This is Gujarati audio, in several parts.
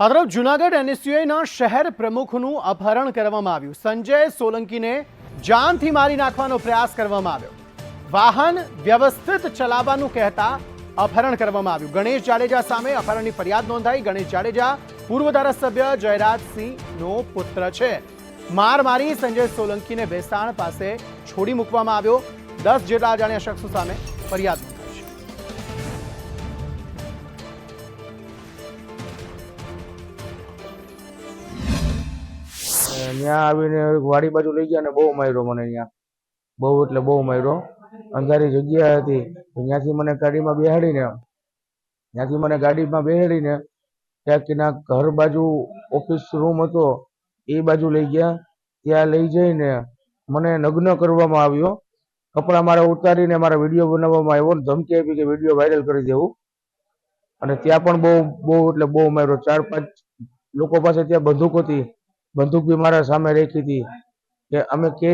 આ તરફ જુનાગઢ એનએસયુઆઈના શહેર પ્રમુખનું અપહરણ કરવામાં આવ્યું. સંજય સોલંકીને જાનથી મારી નાખવાનો પ્રયાસ કરવામાં આવ્યો. વાહન વ્યવસ્થિત ચલાવવાનું કહેતા અપહરણ કરવામાં આવ્યું. ગણેશ જાડેજા સામે અપહરણની ફરિયાદ નોંધાઈ. ગણેશ જાડેજા પૂર્વ ધારાસભ્ય જયરાજસિંહનો પુત્ર છે. માર મારી સંજય સોલંકીને ભેસાણ પાસે છોડી મૂકવામાં આવ્યો. દસ જેટલા અજાણ્યા શખ્સો સામે ફરિયાદ નોંધાઈ. ત્યાં આવીને વાડી બાજુ લઈ ગયા ને બહુ માર્યો મને ત્યાં. બહુ એટલે બહુ માર્યો. અંધારી જગ્યા હતી. ત્યાંથી મને ગાડીમાં બેહાડીને, ત્યાંથી મને ગાડીમાં બેહાડીને એના ઘર બાજુ ઓફિસ રૂમ હતો, એ બાજુ લઈ ગયા. ત્યાં લઈ જઈને મને નગ્ન કરવામાં આવ્યો. કપડાં મારા ઉતારીને મારા વીડિયો બનાવવામાં આવ્યો ને ધમકી આપી કે વીડિયો વાયરલ કરી દેવું. અને ત્યાં પણ બહુ બહુ એટલે બહુ માર્યો. ચાર પાંચ લોકો પાસે ત્યાં બંદૂક હતી. બંદૂક બી મારા સામે રાખી હતી કે અમે કે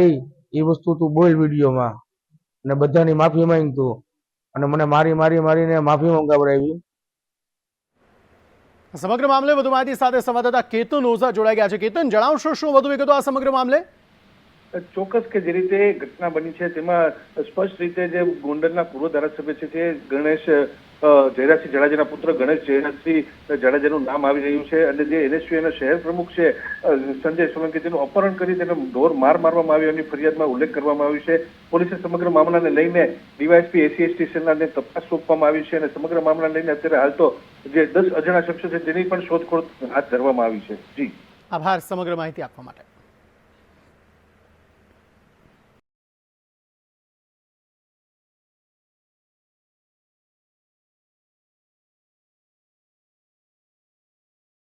એ વસ્તુ તું બોલ વિડીયોમાં. અને બધાની માફી માંગ તું અને મને મારી મારી મારીને માફી મંગાવડાવી. સમગ્ર મામલે વધુ માહિતી સાથે સંવાદદાતા કેતન ઓઝા જોડાઈ ગયા છે. કેતન જણાવશો શું વધુ વિગતો આ સમગ્ર મામલે? ચોક્કસ કે જે રીતે ઘટના બની છે તેમાં સ્પષ્ટ રીતે જે ગોંડલના પૂર્વ ધારાસભ્ય છે તે ગણેશ જયરાજસિંહ જાડેજાના પુત્ર ગણેશ જયરાજસિંહ જાડેજાનું નામ આવી રહ્યું છે અને જે એનએસયુના શહેર પ્રમુખ છે સંજય સોલંકી તેનું અપહરણ કરી તેને ઢોર માર મારવામાં આવ્યો એની ફરિયાદમાં ઉલ્લેખ કરવામાં આવ્યો છે. પોલીસે સમગ્ર મામલાને લઈને ડીવાયએસપી, એસી, એસટી સેલને તપાસ સોંપવામાં આવી છે અને સમગ્ર મામલાને લઈને અત્યારે હાલ તો જે દસ અજાણા શખ્સો છે તેની પણ શોધખોળ હાથ ધરવામાં આવી છે. જી. આભાર, સમગ્ર માહિતી આપવા માટે.